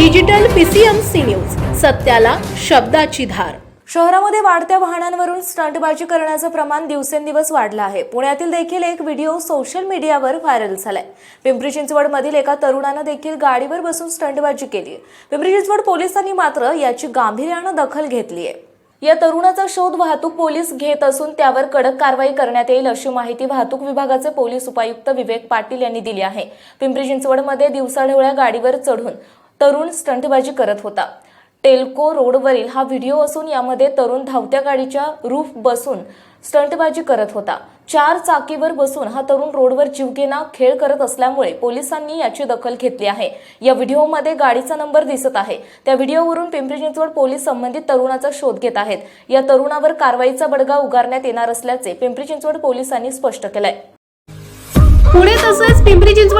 Digital PCMC news सत्याला शब्दाची धार. शहरामध्ये वाढत्या वाहनांवरून स्टंटबाजी करण्याचं प्रमाण दिवसेंदिवस वाढलं आहे. पुण्यातील देखील एक व्हिडिओ सोशल मीडियावर व्हायरल झालाय. पिंपरी चिंचवडमधील एका तरुणानं देखील गाडीवर बसून स्टंटबाजी केली पिंपरी चिंचवड पोलिसांनी मात्र याची गांभीर्यानं दखल घेतली आहे या तरुणाचा शोध वाहतूक पोलीस घेत असून त्यावर कडक कारवाई करण्यात येईल अशी माहिती वाहतूक विभागाचे पोलीस उपायुक्त विवेक पाटील यांनी दिली आहे. पिंपरी चिंचवडमध्ये दिवसाढवळ्या गाडीवर चढून तरुण स्टंटबाजी करत होता. टेल्को रोडवरील हा व्हिडिओ असून यामध्ये तरुण धावत्या गाडीच्या रूफ बसून स्टंटबाजी करत होता. चार चाकीवर बसून हा तरुण रोडवर जीवघेणा खेळ करत असल्यामुळे पोलिसांनी याची दखल घेतली आहे. या व्हिडिओमध्ये गाडीचा नंबर दिसत आहे. त्या व्हिडिओवरून पिंपरी चिंचवड पोलीस संबंधित तरुणाचा शोध घेत आहेत. या तरुणावर कारवाईचा बडगा उगारण्यात येणार असल्याचे पिंपरी चिंचवड पोलिसांनी स्पष्ट केलंय. पुणे तसंच पिंपरी चिंचवड